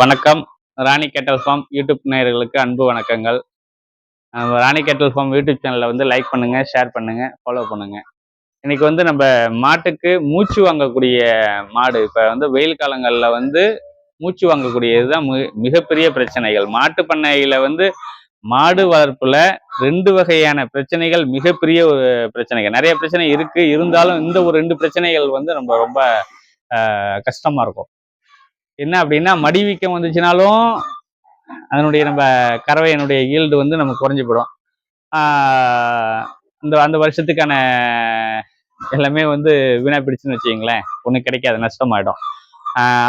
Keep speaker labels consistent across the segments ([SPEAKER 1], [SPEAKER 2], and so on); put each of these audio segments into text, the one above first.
[SPEAKER 1] வணக்கம். ராணி கேட்டல் form YouTube நேயர்களுக்கு அன்பு வணக்கங்கள். ராணி கேட்டல் ஃபார்ம் யூடியூப் சேனலில் வந்து லைக் பண்ணுங்க ஷேர் பண்ணுங்க ஃபாலோ பண்ணுங்க. இன்னைக்கு வந்து நம்ம மாட்டுக்கு மூச்சு வாங்கக்கூடிய மாடு. இப்போ வந்து வெயில் காலங்களில் வந்து மூச்சு வாங்கக்கூடியது தான் மிகப்பெரிய பிரச்சனைகள். மாட்டு பண்ணையில வந்து மாடு வளர்ப்புல ரெண்டு வகையான பிரச்சனைகள் மிகப்பெரிய ஒரு பிரச்சனைகள். நிறைய பிரச்சனை இருக்கு. இருந்தாலும் இந்த ஒரு ரெண்டு பிரச்சனைகள் வந்து நம்ம ரொம்ப கஷ்டமாக கஷ்டமா இருக்கும். என்ன அப்படின்னா மடி வீக்கம் வந்துச்சுனாலும் அதனுடைய நம்ம கறவையினுடைய ஈல்டு வந்து நமக்கு குறைஞ்சி போயிடும் இந்த அந்த வருஷத்துக்கான எல்லாமே வந்து வீணா பிடிச்சுன்னு வச்சுக்கிங்களேன். ஒன்றும் கிடைக்காது நஷ்டமாயிடும்.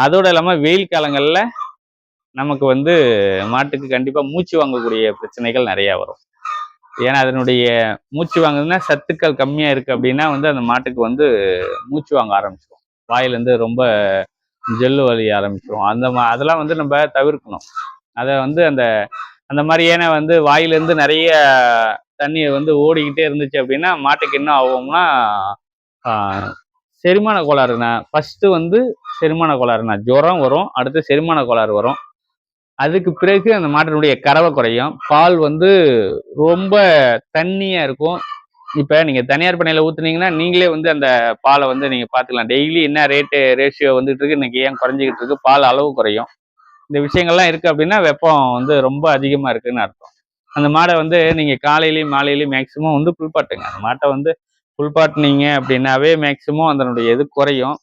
[SPEAKER 1] அதோடு இல்லாமல் வெயில் காலங்களில் நமக்கு வந்து மாட்டுக்கு கண்டிப்பாக மூச்சு வாங்கக்கூடிய பிரச்சனைகள் நிறையா வரும். ஏன்னா அதனுடைய மூச்சு வாங்குதுன்னா சத்துக்கள் கம்மியாக இருக்குது அப்படின்னா வந்து அந்த மாட்டுக்கு வந்து மூச்சு வாங்க ஆரம்பிச்சிடும். வாயிலேருந்து ரொம்ப ஜெல்லு வலி ஆரம்பிச்சிடும் அந்த மா அதெல்லாம் வந்து நம்ம தவிர்க்கணும். அதை வந்து அந்த அந்த மாதிரியான வந்து வாயிலேருந்து நிறைய தண்ணி வந்து ஓடிக்கிட்டே இருந்துச்சு அப்படின்னா மாட்டுக்கு என்ன ஆகும்னா செரிமான கோளாறுனா ஃபஸ்ட்டு வந்து செரிமான கோளாறுனா ஜுரம் வரும் அடுத்து செரிமான கோளாறு வரும். அதுக்கு பிறகு அந்த மாட்டினுடைய கறவை குறையும். பால் வந்து ரொம்ப தண்ணியாக இருக்கும். இப்போ நீங்கள் தனியார் பண்ணையில் ஊற்றுனீங்கன்னா நீங்களே வந்து அந்த பாலை வந்து நீங்கள் பார்த்துக்கலாம் டெய்லி என்ன ரேட்டு ரேஷியோ வந்துட்டு இருக்கு இன்னைக்கு ஏன் குறைஞ்சிக்கிட்டு இருக்கு பால் அளவு குறையும். இந்த விஷயங்கள்லாம் இருக்குது அப்படின்னா வெப்பம் வந்து ரொம்ப அதிகமாக இருக்குதுன்னு அர்த்தம். அந்த மாடை வந்து நீங்கள் காலையிலையும் மாலையிலையும் மேக்ஸிமம் வந்து குளிப்பாட்டுங்க. அந்த மாட்டை வந்து குளிப்பாட்டினீங்க அப்படின்னாவே மேக்ஸிமம் அதனுடைய இது குறையும்.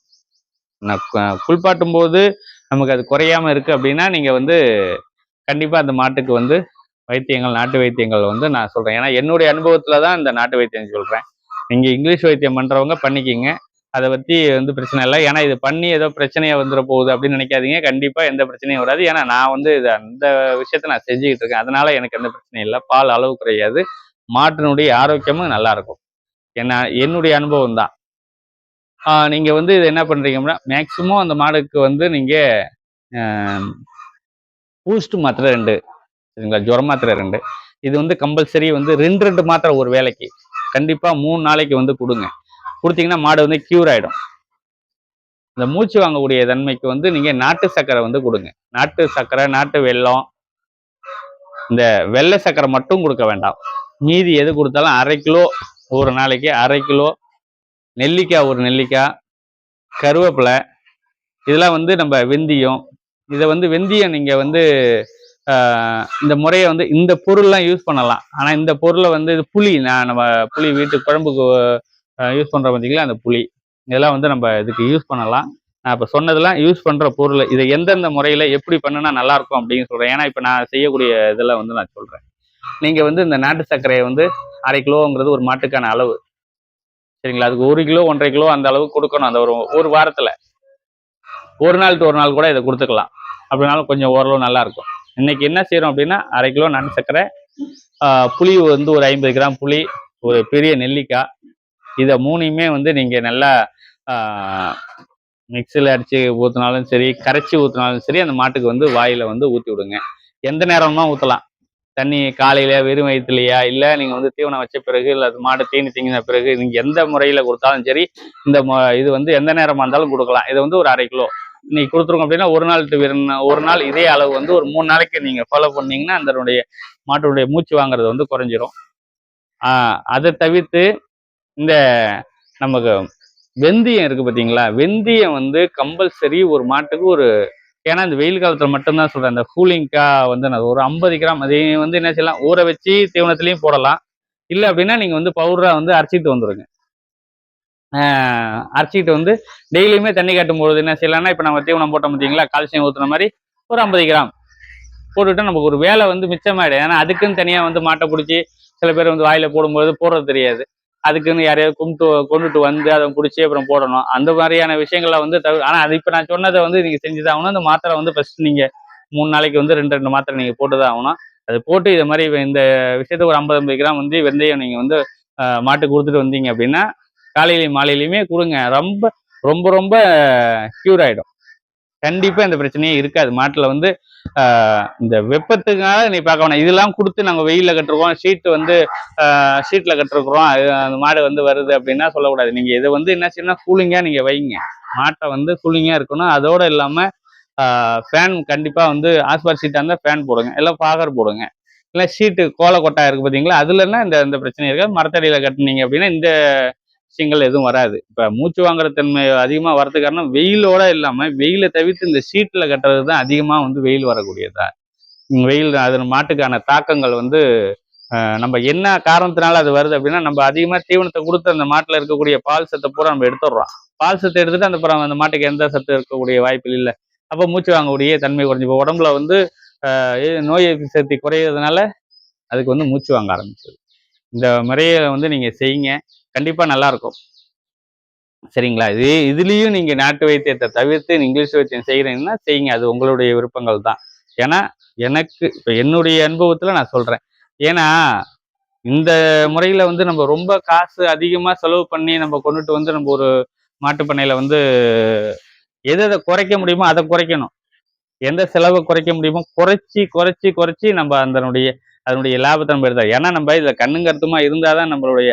[SPEAKER 1] நான் குளிப்பாட்டும் போது நமக்கு அது குறையாமல் இருக்குது அப்படின்னா நீங்கள் வந்து கண்டிப்பாக அந்த மாட்டுக்கு வந்து வைத்தியங்கள் நாட்டு வைத்தியங்கள் வந்து நான் சொல்கிறேன் ஏன்னா என்னுடைய அனுபவத்தில் தான் இந்த நாட்டு வைத்தியம் சொல்கிறேன் நீங்கள் இங்கிலீஷ் வைத்தியம் பண்ணுறவங்க பண்ணிக்கிங்க. அதை பற்றி வந்து பிரச்சனை இல்லை. ஏன்னா இது பண்ணி ஏதோ பிரச்சனையாக வந்துட போகுது அப்படின்னு நினைக்காதீங்க. கண்டிப்பாக எந்த பிரச்சனையும் வராது. ஏன்னா நான் வந்து இது அந்த விஷயத்த நான் செஞ்சுக்கிட்டு இருக்கேன். அதனால எனக்கு எந்த பிரச்சனையும் இல்லை. பால் அளவு குறையாது. மாட்டினுடைய ஆரோக்கியமும் நல்லா இருக்கும். என்ன என்னுடைய அனுபவம் தான். நீங்கள் வந்து இது என்ன பண்றீங்கன்னா மேக்சிமம் அந்த மாடுக்கு வந்து நீங்கள் பூஸ்ட் மாத்திரை ரெண்டு சரிங்களா? ஜுர மாத்திரை ரெண்டு. இது வந்து கம்பல்சரி வந்து ரெண்டு ரெண்டு மாத்திரை ஒரு வேலைக்கு. கண்டிப்பாக மூணு நாளைக்கு வந்து கொடுங்க. கொடுத்தீங்கன்னா மாடு வந்து கியூர் ஆகிடும் இந்த மூச்சு வாங்கக்கூடிய தன்மைக்கு வந்து நீங்கள் நாட்டு சர்க்கரை வந்து கொடுங்க. நாட்டு சர்க்கரை நாட்டு வெள்ளம் இந்த வெள்ளை சர்க்கரை மட்டும் கொடுக்க வேண்டாம். மீதி எது கொடுத்தாலும் அரை கிலோ ஒரு நாளைக்கு அரை கிலோ நெல்லிக்காய் ஒரு நெல்லிக்காய் கருவேப்பிலை. இதெல்லாம் வந்து நம்ம வெந்தயம். இதை வந்து வெந்தயம் நீங்கள் வந்து இந்த முறையை வந்து இந்த பொருள்லாம் யூஸ் பண்ணலாம். ஆனால் இந்த பொருளை வந்து இது புளி. நான் நம்ம புளி வீட்டு குழம்புக்கு யூஸ் பண்ணுற பார்த்தீங்களா அந்த புளி. இதெல்லாம் வந்து நம்ம இதுக்கு யூஸ் பண்ணலாம். நான் இப்போ சொன்னதெல்லாம் யூஸ் பண்ணுற பொருள் இதை எந்தெந்த முறையில் எப்படி பண்ணுனா நல்லாயிருக்கும் அப்படின்னு சொல்கிறேன் ஏன்னா இப்போ நான் செய்யக்கூடிய இதெல்லாம் வந்து நான் சொல்கிறேன் நீங்கள் வந்து இந்த நாட்டு சர்க்கரையை வந்து அரை கிலோங்கிறது ஒரு மாட்டுக்கான அளவு. சரிங்களா? அதுக்கு ஒரு கிலோ ஒன்றரை கிலோ அந்த அளவுக்கு கொடுக்கணும். அந்த ஒரு ஒரு வாரத்தில். ஒரு நாள் to ஒரு நாள் கூட இதை கொடுத்துக்கலாம். அப்படினாலும் கொஞ்சம் ஓரளவு நல்லாயிருக்கும் இன்னைக்கு என்ன செய்கிறோம் அப்படின்னா அரை கிலோ நாட்டு சர்க்கரை புளி வந்து ஒரு ஐம்பது கிராம் புளி ஒரு பெரிய நெல்லிக்காய். இதை மூணையுமே வந்து நீங்கள் நல்லா மிக்சியில் அடித்து ஊற்றினாலும் சரி கரைச்சி ஊற்றினாலும் சரி அந்த மாட்டுக்கு வந்து வாயில் வந்து ஊற்றி விடுங்க. எந்த நேரமா ஊற்றலாம் தண்ணி காலையில வெறும் வயிற்றுலையா இல்லை நீங்கள் வந்து தீவனம் வச்ச பிறகு இல்லை அது மாடு தீனி திங்கின பிறகு நீங்கள் எந்த முறையில் கொடுத்தாலும் சரி இந்த இது வந்து எந்த நேரமாக இருந்தாலும் கொடுக்கலாம். இது வந்து ஒரு அரை கிலோ. இன்னைக்கு கொடுத்துருங்க அப்படின்னா ஒரு நாள் ஒரு நாள் இதே அளவு வந்து ஒரு மூணு நாளைக்கு நீங்க ஃபாலோ பண்ணீங்கன்னா அதனுடைய மாட்டுடைய மூச்சு வாங்குறது வந்து குறைஞ்சிரும். அதை தவிர்த்து இந்த நமக்கு வெந்தயம் இருக்கு பார்த்தீங்களா வெந்தயம் வந்து கம்பல்சரி ஒரு மாட்டுக்கு ஒரு ஏன்னா இந்த வெயில் காலத்தில் மட்டும்தான் சொல்கிறேன் அந்த கூலிங்காக வந்து நான் ஒரு ஐம்பது கிராம் அதை வந்து என்ன செய்யலாம் ஊற வச்சு தீவனத்துலேயும் போடலாம். இல்லை அப்படின்னா நீங்கள் வந்து பவுடராக வந்து அரைச்சிட்டு வந்துடுங்க அரைச்சிக்கிட்டு அரைச்சிட்டு வந்து டெய்லியுமே தண்ணி காட்டும் பொழுது என்ன செய்யலாம்னா இப்போ நம்ம தீவனம் போட்டோம் பார்த்தீங்களா கால்சியம் ஊற்றுன மாதிரி ஒரு ஐம்பது கிராம் போட்டுவிட்டா நமக்கு ஒரு வேலை வந்து மிச்சமாயிடும். ஏன்னா அதுக்குன்னு தனியாக வந்து மாட்டை பிடிச்சி சில பேர் வந்து வாயில போடும்போது போடுறது தெரியாது. அதுக்குன்னு யாரையாவது கும்பிட்டு கொண்டுட்டு வந்து அதை பிடிச்சி அப்புறம் போடணும். அந்த மாதிரியான விஷயங்கள்லாம் வந்து தவிர ஆனால் அது இப்போ நான் சொன்னதை வந்து நீங்கள் செஞ்சு தான் ஆகணும். அந்த மாத்திரை வந்து ஃபர்ஸ்ட் நீங்கள் மூணு நாளைக்கு வந்து ரெண்டு ரெண்டு மாத்திரை நீங்கள் போட்டு தான் ஆகணும். அது போட்டு இது மாதிரி இந்த விஷயத்த ஒரு ஐம்பது ஐம்பது கிராம் வந்து வெந்தயம் நீங்கள் வந்து மாட்டுக்கு கொடுத்துட்டு வந்தீங்க அப்படின்னா காலையிலையும் மாலையிலையுமே கொடுங்க. ரொம்ப ரொம்ப ரொம்ப க்யூர் ஆகிடும் கண்டிப்பாக இந்த பிரச்சனையே இருக்காது. மாட்டில் வந்து இந்த வெப்பத்துக்காக நீ பார்க்க வேணாம். இதெல்லாம் கொடுத்து நாங்கள் வெயிலில் கட்டிருக்கோம். ஷீட் வந்து ஷீட்டில் கட்டிருக்கிறோம். அது அந்த மாடு வந்து வருது அப்படின்னா சொல்லக்கூடாது. நீங்கள் இதை வந்து என்ன செய்யணும் கூலிங்காக நீங்கள் வைங்க. மாட்டை வந்து கூலிங்காக இருக்கணும். அதோடு இல்லாமல் ஃபேன் கண்டிப்பாக வந்து ஆஸ்பார் சீட்டாக இருந்தால் ஃபேன் போடுங்க. இல்லை ஃபாகர் போடுங்க. இல்லை ஷீட்டு கோலை கொட்டா இருக்குது பார்த்தீங்களா அதுலன்னா இந்த இந்த பிரச்சனை இருக்காது. மரத்தடியில் கட்டுனீங்க அப்படின்னா இந்த விஷயங்கள் எதுவும் வராது. இப்போ மூச்சு வாங்குற தன்மை அதிகமாக வரது காரணம் வெயிலோட இல்லாமல் வெயிலை தவிர்த்து இந்த ஷீட்டில் கட்டுறது தான் அதிகமாக வந்து வெயில் வரக்கூடியதா. வெயில் அது மாட்டுக்கான தாக்கங்கள் வந்து நம்ம என்ன காரணத்தினால அது வருது அப்படின்னா நம்ம அதிகமாக தீவனத்தை கொடுத்து அந்த மாட்டில் இருக்கக்கூடிய பால் சத்தை பூரா நம்ம எடுத்துடுறோம். பால் சத்தை எடுத்துட்டு அந்த அப்புறம் அந்த மாட்டுக்கு எந்த சத்து இருக்கக்கூடிய வாய்ப்பு இல்லை. அப்போ மூச்சு வாங்கக்கூடிய தன்மை குறைஞ்சி இப்போ உடம்புல வந்து நோய் எதிர்ப்பு சக்தி குறையிறதுனால அதுக்கு வந்து மூச்சு வாங்க ஆரம்பிச்சது. இந்த முறையை வந்து நீங்கள் செய்யுங்க. கண்டிப்பாக நல்லா இருக்கும் சரிங்களா? இது இதுலேயும் நீங்கள் நாட்டு வைத்தியத்தை தவிர்த்து இங்கிலீஷ் வைத்தியம் செய்கிறீங்கன்னா செய்யுங்க. அது உங்களுடைய விருப்பங்கள் தான். ஏன்னா எனக்கு இப்போ என்னுடைய அனுபவத்தில் நான் சொல்கிறேன் ஏன்னா இந்த முறையில் வந்து நம்ம ரொம்ப காசு அதிகமாக செலவு பண்ணி நம்ம கொண்டுட்டு வந்து நம்ம ஒரு மாட்டுப் பண்ணையில் வந்து எதை எதை குறைக்க முடியுமோ அதை குறைக்கணும். எந்த செலவை குறைக்க முடியுமோ குறைச்சி குறைச்சி குறைச்சி நம்ம அதனுடைய அதனுடைய லாபத்தை நம்ம எடுத்தா ஏன்னா நம்ம இதில் கண்ணுங்கருத்துமா இருந்தால் தான் நம்மளுடைய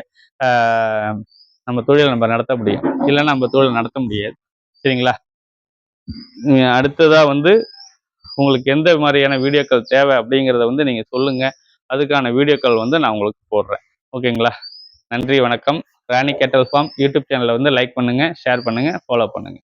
[SPEAKER 1] நம்ம தொழிலை நம்ம நடத்த முடியும். இல்லைன்னா நம்ம தொழில் நடத்த முடியாது. சரிங்களா? அடுத்ததாக வந்து உங்களுக்கு எந்த மாதிரியான வீடியோக்கள் தேவை அப்படிங்கிறத வந்து நீங்கள் சொல்லுங்கள் அதுக்கான வீடியோக்கள் வந்து நான் உங்களுக்கு போடுறேன். ஓகேங்களா? நன்றி வணக்கம். ராணி கேட்டல் ஃபார்ம் யூடியூப் சேனலை வந்து லைக் பண்ணுங்கள் ஷேர் பண்ணுங்கள் ஃபாலோ பண்ணுங்கள்